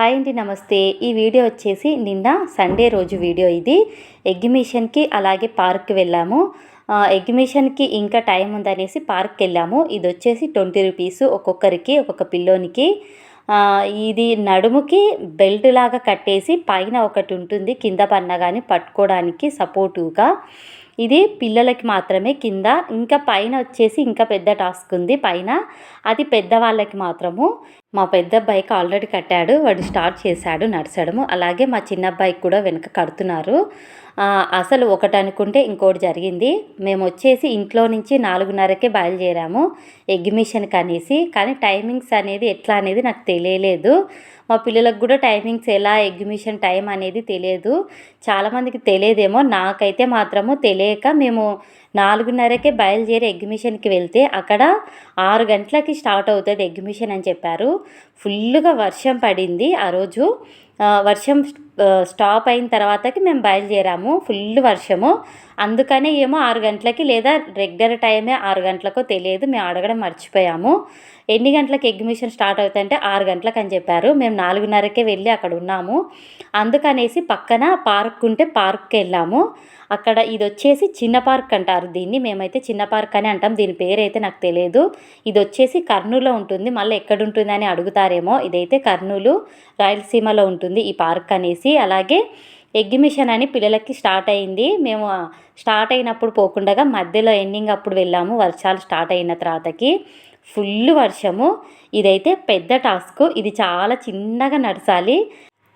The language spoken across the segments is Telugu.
హాయ్ అండి నమస్తే. ఈ వీడియో వచ్చేసి నిన్న సండే రోజు వీడియో ఇది. ఎగ్జిబిషన్కి అలాగే పార్క్కి వెళ్ళాము. ఎగ్జిబిషన్కి ఇంకా టైం ఉందనేసి పార్క్కి వెళ్ళాము. ఇది వచ్చేసి ట్వంటీ రూపీస్ ఒక్కొక్కరికి ఒక్కొక్క పిల్లోనికి. ఇది నడుముకి బెల్ట్ లాగా కట్టేసి పైన ఒకటి ఉంటుంది కింద పన్న కానీ పట్టుకోవడానికి సపోర్టుగా. ఇది పిల్లలకి మాత్రమే కింద ఇంకా పైన వచ్చేసి ఇంకా పెద్ద టాస్క్ ఉంది. పైన అది పెద్దవాళ్ళకి మాత్రము. మా పెద్ద అబ్బాయికి ఆల్రెడీ కట్టాడు వాడు స్టార్ట్ చేశాడు నడచడము. అలాగే మా చిన్న అబ్బాయికి కూడా వెనక కడుతున్నారు. అసలు ఒకటి అనుకుంటే ఇంకోటి జరిగింది. మేము వచ్చేసి ఇంట్లో నుంచి నాలుగున్నరకే బయలుదేరాము. ఎగ్జిబిషన్కి అనేసి కానీ టైమింగ్స్ అనేది ఎట్లా అనేది నాకు తెలియలేదు. మా పిల్లలకు కూడా టైమింగ్స్ ఎలా ఎగ్జిబిషన్ టైం అనేది తెలియదు. చాలామందికి తెలియదేమో నాకైతే మాత్రము తెలియక మేము నాలుగున్నరకే బయలుదేరి ఎగ్జిబిషన్కి వెళ్తే అక్కడ ఆరు గంటలకి స్టార్ట్ అవుతుంది ఎగ్జిబిషన్ అని చెప్పారు. ఫుల్గా వర్షం పడింది ఆ రోజు. వర్షం స్టాప్ అయిన తర్వాతకి మేము బయలుదేరాము. ఫుల్ వర్షము. అందుకనే ఏమో ఆరు గంటలకి లేదా రెగ్యులర్ టైమే ఆరు గంటలకో తెలియదు మేము అడగడం మర్చిపోయాము. ఎన్ని గంటలకు ఎగ్జిబిషన్ స్టార్ట్ అవుతుందంటే ఆరు గంటలకు అని చెప్పారు. మేము నాలుగున్నరకే వెళ్ళి అక్కడ ఉన్నాము. అందుకనేసి పక్కన పార్క్ ఉంటే పార్క్కి వెళ్ళాము. అక్కడ ఇది వచ్చేసి చిన్న పార్క్ అంటారు దీన్ని మేమైతే చిన్న పార్క్ అని అంటాం. దీని పేరు అయితే నాకు తెలియదు. ఇది వచ్చేసి కర్నూలులో ఉంటుంది. మళ్ళీ ఎక్కడ ఉంటుంది అని అడుగుతారేమో. ఇదైతే కర్నూలు రాయలసీమలో ఉంటుంది ఈ పార్క్ అనేసి. అలాగే ఎగ్జిబిషన్ అని పిల్లలకి స్టార్ట్ అయింది. మేము స్టార్ట్ అయినప్పుడు పోకుండా మధ్యలో ఎండింగ్ అప్పుడు వెళ్ళాము వర్షాలు స్టార్ట్ అయిన తర్వాతకి. ఫుల్ వర్షము. ఇదైతే పెద్ద టాస్క్. ఇది చాలా చిన్నగా నడచాలి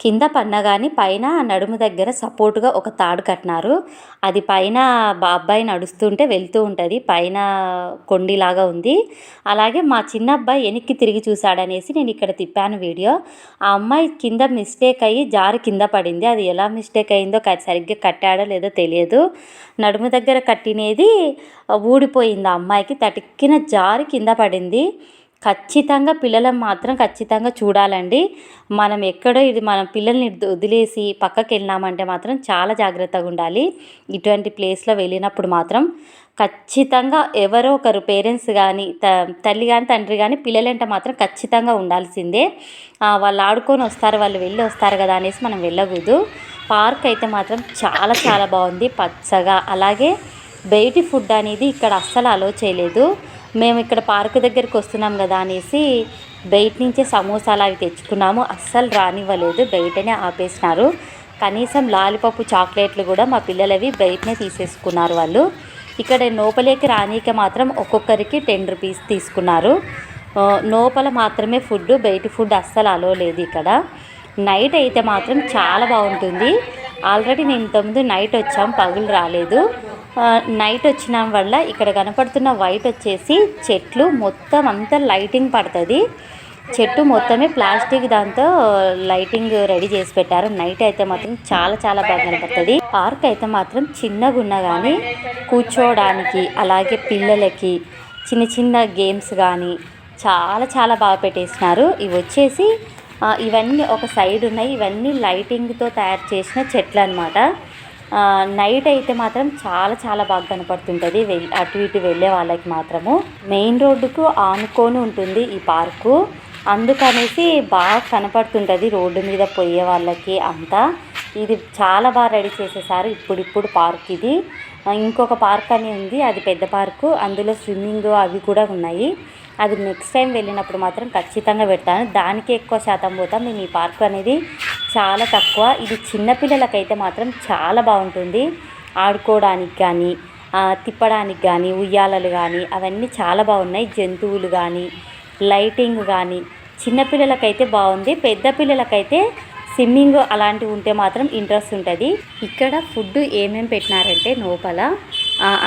కింద పన్నా కానీ పైన నడుము దగ్గర సపోర్ట్గా ఒక తాడు కట్టినారు. అది పైన బా అబ్బాయి నడుస్తుంటే వెళ్తూ ఉంటుంది. పైన కొండిలాగా ఉంది. అలాగే మా చిన్న అబ్బాయి వెనక్కి తిరిగి చూశాడనేసి నేను ఇక్కడ తిప్పాను వీడియో. ఆ అమ్మాయి కింద మిస్టేక్ అయ్యి జారు కింద పడింది. అది ఎలా మిస్టేక్ అయిందో సరిగ్గా కట్టాడో లేదో తెలియదు. నడుము దగ్గర కట్టినది ఊడిపోయింది ఆ అమ్మాయికి. తటిక్కిన జారు కింద పడింది. ఖచ్చితంగా పిల్లలను మాత్రం ఖచ్చితంగా చూడాలండి. మనం ఎక్కడో ఇది మనం పిల్లల్ని వదిలేసి పక్కకి వెళ్ళినామంటే మాత్రం చాలా జాగ్రత్తగా ఉండాలి. ఇటువంటి ప్లేస్లో వెళ్ళినప్పుడు మాత్రం ఖచ్చితంగా ఎవరో ఒకరు పేరెంట్స్ కానీ త తల్లి కానీ తండ్రి కానీ పిల్లలంటే మాత్రం ఖచ్చితంగా ఉండాల్సిందే. వాళ్ళు ఆడుకొని వస్తారు వాళ్ళు వెళ్ళి వస్తారు కదా అనేసి మనం వెళ్ళకూడదు. పార్క్ అయితే మాత్రం చాలా చాలా బాగుంది పచ్చగా. అలాగే బయటి ఫుడ్ అనేది ఇక్కడ అస్సలు అలో చేయలేదు. మేము ఇక్కడ పార్క్ దగ్గరికి వస్తున్నాం కదా అనేసి బయట నుంచే సమోసాలు అవి తెచ్చుకున్నాము. అస్సలు రానివ్వలేదు. బయటనే ఆపేసినారు. కనీసం లాలిపప్పు చాక్లెట్లు కూడా మా పిల్లలవి బయటనే తీసేసుకున్నారు వాళ్ళు. ఇక్కడ లోపలికి రానీకి మాత్రం ఒక్కొక్కరికి టెన్ రూపీస్ తీసుకున్నారు. లోపల మాత్రమే ఫుడ్ బయట ఫుడ్ అస్సలు అలో లేదు ఇక్కడ. నైట్ అయితే మాత్రం చాలా బాగుంటుంది. ఆల్రెడీ నేను ఇంతకుముందు నైట్ వచ్చాం పగులు రాలేదు. నైట్ వచ్చిన వల్ల ఇక్కడ కనపడుతున్న వైట్ వచ్చేసి చెట్లు మొత్తం అంతా లైటింగ్ పడుతుంది. చెట్టు మొత్తమే ప్లాస్టిక్ దాంతో లైటింగ్ రెడీ చేసి పెట్టారు. నైట్ అయితే మాత్రం చాలా చాలా బాగా కనపడుతుంది. పార్క్ అయితే మాత్రం చిన్నగా ఉన్నా కానీ కూర్చోవడానికి అలాగే పిల్లలకి చిన్న చిన్న గేమ్స్ కానీ చాలా చాలా బాగా పెట్టేసినారు. ఇవి వచ్చేసి ఇవన్నీ ఒక సైడ్ ఉన్నాయి. ఇవన్నీ లైటింగ్తో తయారు చేసిన చెట్లు అనమాట నైట్ అయితే మాత్రం చాలా చాలా బాగా కనపడుతుంటుంది. అటు ఇటు వెళ్ళే వాళ్ళకి మాత్రము. మెయిన్ రోడ్డుకు ఆనుకొని ఉంటుంది ఈ పార్కు. అందుకనేసి బాగా కనపడుతుంటుంది రోడ్డు మీద పోయే వాళ్ళకి అంతా. ఇది చాలా బాగా రెడీ చేసేసారు ఇప్పుడిప్పుడు పార్క్ ఇది. ఇంకొక పార్క్ అని ఉంది అది పెద్ద పార్కు. అందులో స్విమ్మింగ్ అవి కూడా ఉన్నాయి. అది నెక్స్ట్ టైం వెళ్ళినప్పుడు మాత్రం ఖచ్చితంగా పెడతాను. దానికి ఎక్కువ శాతం పోతాం. మేము ఈ పార్క్ అనేది చాలా తక్కువ. ఇది చిన్నపిల్లలకైతే మాత్రం చాలా బాగుంటుంది. ఆడుకోవడానికి కానీ తిప్పడానికి కానీ ఉయ్యాలలు కానీ అవన్నీ చాలా బాగున్నాయి. జంతువులు కానీ లైటింగ్ కానీ చిన్నపిల్లలకైతే బాగుంది. పెద్ద పిల్లలకైతే స్విమ్మింగ్ అలాంటివి ఉంటే మాత్రం ఇంట్రెస్ట్ ఉంటుంది. ఇక్కడ ఫుడ్ ఏమేమి పెట్టినారంటే లోపల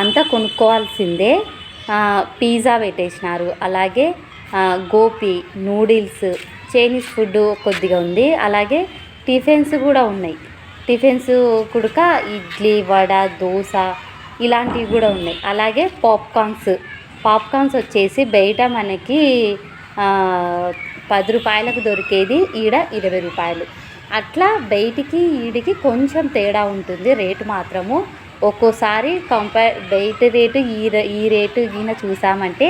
అంతా కొనుక్కోవాల్సిందే. పిజ్జా పెట్టేసినారు. అలాగే గోపి నూడిల్స్ చైనీస్ ఫుడ్ కొద్దిగా ఉంది. అలాగే టిఫిన్స్ కూడా ఉన్నాయి. టిఫిన్స్ కుడక ఇడ్లీ వడ దోశ ఇలాంటివి కూడా ఉన్నాయి. అలాగే పాప్కార్న్స్. పాప్కార్న్స్ వచ్చేసి బయట మనకి పది రూపాయలకు దొరికేది. ఈడ ఇరవై రూపాయలు. అట్లా బయటికి ఈడికి కొంచెం తేడా ఉంటుంది. రేటు మాత్రము. ఒక్కోసారి కంపేర్ బయట రేటు ఈ ఈ రేటు ఈయన చూసామంటే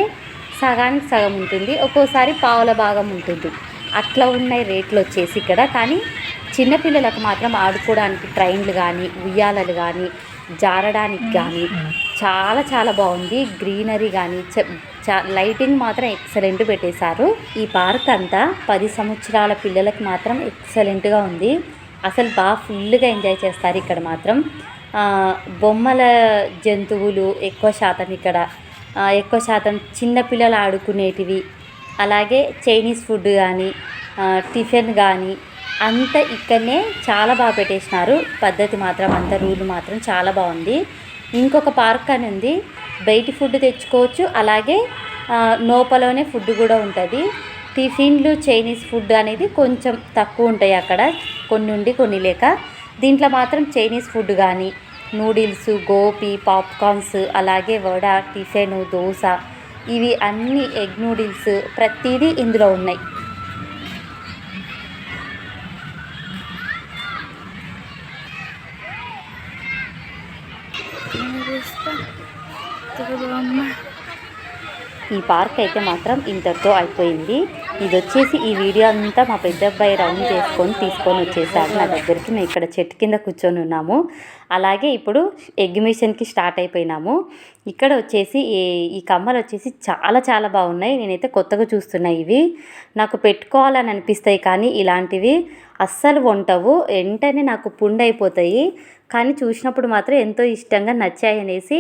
సగానికి సగం ఉంటుంది. ఒక్కోసారి పావుల భాగం ఉంటుంది. అట్లా ఉన్నాయి రేట్లు వచ్చేసి ఇక్కడ. కానీ చిన్నపిల్లలకు మాత్రం ఆడుకోవడానికి ట్రైన్లు కానీ ఉయ్యాలలు కానీ జారడానికి కానీ చాలా చాలా బాగుంది. గ్రీనరీ కానీ చా లైటింగ్ మాత్రం ఎక్సలెంట్ పెట్టేశారు. ఈ పార్క్ అంతా పది సంవత్సరాల పిల్లలకి మాత్రం ఎక్సలెంట్గా ఉంది. అసలు బాగా ఫుల్గా ఎంజాయ్ చేస్తారు ఇక్కడ మాత్రం. బొమ్మల జంతువులు ఎక్కువ శాతం ఇక్కడ ఎక్కువ శాతం చిన్నపిల్లలు ఆడుకునేటివి. అలాగే చైనీస్ ఫుడ్ కానీ టిఫిన్ కానీ అంతా ఇక్కడనే చాలా బాగా పెట్టేసినారు. పద్ధతి మాత్రం అంత రూల్ మాత్రం చాలా బాగుంది. ఇంకొక పార్క్ అని ఉంది. బయటి ఫుడ్ తెచ్చుకోవచ్చు. అలాగే నోపలోనే ఫుడ్ కూడా ఉంటుంది. టిఫిన్లు చైనీస్ ఫుడ్ అనేది కొంచెం తక్కువ ఉంటాయి అక్కడ. కొన్ని ఉండి కొన్ని లేక. దీంట్లో మాత్రం చైనీస్ ఫుడ్ కానీ నూడిల్స్ గోపి పాప్కార్న్స్ అలాగే వడ టిఫిన్ దోశ ఇవి అన్ని ఎగ్ నూడిల్స్ ప్రతిదీ ఇందులో ఉన్నాయి. ఈ పార్క్ అయితే మాత్రం ఇంతతో అయిపోయింది. ఇది వచ్చేసి ఈ వీడియో అంతా మా పెద్ద అబ్బాయి రౌండ్ చేసుకొని తీసుకొని వచ్చేసారు. నా దగ్గరికి మేము ఇక్కడ చెట్టు కింద కూర్చొని ఉన్నాము. అలాగే ఇప్పుడు ఎగ్జిబిషన్కి స్టార్ట్ అయిపోయినాము. ఇక్కడ వచ్చేసి ఈ ఈ కమ్మలు వచ్చేసి చాలా చాలా బాగున్నాయి. నేనైతే కొత్తగా చూస్తున్నాయి ఇవి. నాకు పెట్టుకోవాలని అనిపిస్తాయి కానీ ఇలాంటివి అస్సలు వంటవు. వెంటనే నాకు పుండు అయిపోతాయి. కానీ చూసినప్పుడు మాత్రం ఎంతో ఇష్టంగా నచ్చాయి అనేసి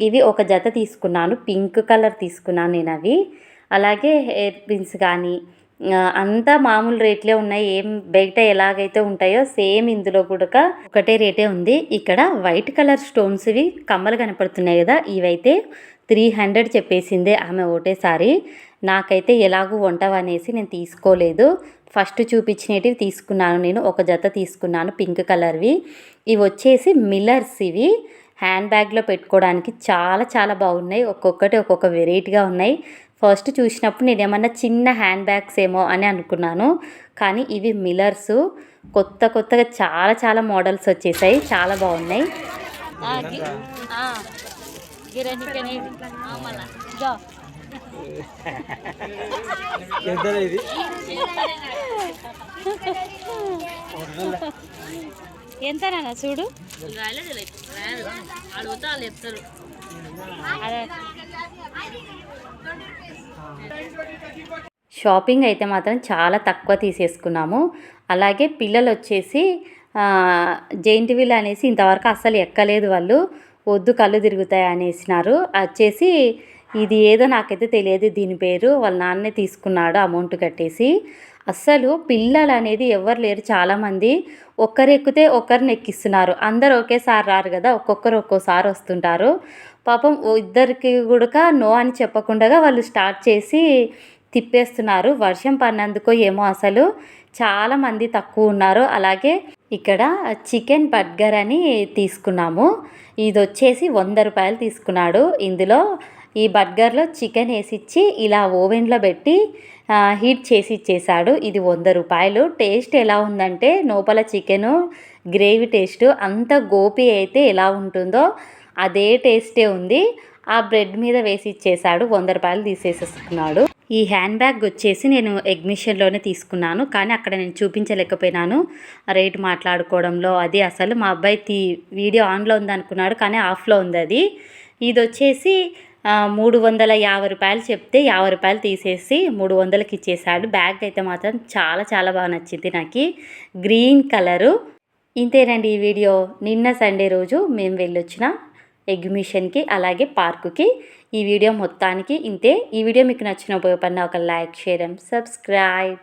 ఇవి ఒక జత తీసుకున్నాను. పింక్ కలర్ తీసుకున్నాను నేను అవి. అలాగే హెయిర్ పిన్స్ కానీ అంతా మామూలు రేట్లే ఉన్నాయి. ఏం బయట ఎలాగైతే ఉంటాయో సేమ్ ఇందులో కూడా ఒకటే రేటే ఉంది. ఇక్కడ వైట్ కలర్ స్టోన్స్ ఇవి కమ్మలు కనపడుతున్నాయి కదా ఇవైతే త్రీ హండ్రెడ్ చెప్పేసిందే ఆమె ఒకటేసారి నాకైతే ఎలాగూ వంటవనేసి నేను తీసుకోలేదు. ఫస్ట్ చూపించినవి తీసుకున్నాను నేను ఒక జత తీసుకున్నాను పింక్ కలర్వి. ఇవి వచ్చేసి మిల్లర్స్ ఇవి. హ్యాండ్ బ్యాగ్లో పెట్టుకోవడానికి చాలా చాలా బాగున్నాయి. ఒక్కొక్కటి ఒక్కొక్క వెరైటీగా ఉన్నాయి. ఫస్ట్ చూసినప్పుడు నేను ఏమన్నా చిన్న హ్యాండ్ బ్యాగ్స్ ఏమో అని అనుకున్నాను. కానీ ఇవి మిల్లర్స్. కొత్త కొత్తగా చాలా చాలా మోడల్స్ వచ్చేసాయి. చాలా బాగున్నాయి. ఎంత ఇది? ఎంత నాన్న? చూడు. అడుగుతా చెప్తారు. షాపింగ్ అయితే మాత్రం చాలా తక్కువ తీసేసుకున్నాము. అలాగే పిల్లలు వచ్చేసి ఆ, జెయింట్ వీల్ అనేసి ఇంతవరకు అస్సలు ఎక్కలేదు వాళ్ళు. వద్దు కళ్ళు తిరుగుతాయి అనేసినారు. వచ్చేసి ఇది ఏదో నాకైతే తెలియదు దీని పేరు. వాళ్ళ నాన్నే తీసుకున్నాడు అమౌంట్ కట్టేసి. అస్సలు పిల్లలు అనేది ఎవరు లేరు చాలామంది. ఒక్కరు ఎక్కితే ఒకరిని ఎక్కిస్తున్నారు అందరు ఒకేసారి రారు కదా ఒక్కొక్కరు ఒక్కోసారి వస్తుంటారు. పాపం ఇద్దరికి కూడా నో అని చెప్పకుండా వాళ్ళు స్టార్ట్ చేసి తిప్పేస్తున్నారు. వర్షం పడినందుకో ఏమో అసలు. చాలామంది తక్కువ ఉన్నారు. అలాగే ఇక్కడ చికెన్ బర్గర్ అని తీసుకున్నాము. ఇది వచ్చేసి వంద రూపాయలు తీసుకున్నాడు. ఇందులో ఈ బర్గర్లో చికెన్ వేసిచ్చి ఇలా ఓవెన్లో పెట్టి హీట్ చేసి ఇచ్చేసాడు ఇది వంద రూపాయలు. టేస్ట్ ఎలా ఉందంటే లోపల చికెను గ్రేవీ టేస్ట్ అంత గోపి అయితే ఎలా ఉంటుందో అదే టేస్టే ఉంది. ఆ బ్రెడ్ మీద వేసి ఇచ్చేసాడు వంద రూపాయలు తీసేసుకున్నాడు ఈ హ్యాండ్ బ్యాగ్ వచ్చేసి నేను ఎగ్మిషన్లోనే తీసుకున్నాను. కానీ అక్కడ నేను చూపించలేకపోయినాను. రేట్ మాట్లాడుకోవడంలో అది అసలు మా అబ్బాయి తీ వీడియో ఆన్లో ఉంది అనుకున్నాడు కానీ ఆఫ్లో ఉంది అది. ఇది వచ్చేసి మూడు వందల యాభై రూపాయలు చెప్తే యాభై రూపాయలు తీసేసి మూడు వందలకి ఇచ్చేసాడు బ్యాగ్ అయితే మాత్రం చాలా చాలా బాగా నచ్చింది నాకు. Green colour. ఇంతేనండి ఈ వీడియో. నిన్న సండే రోజు మేము వెళ్ళొచ్చిన ఎగ్జిబిషన్కి అలాగే పార్కుకి. ఈ వీడియో మొత్తానికి ఇంతే. ఈ వీడియో మీకు నచ్చిన ఉపయోగపడిన ఒక లైక్ షేర్ అండ్ సబ్స్క్రైబ్.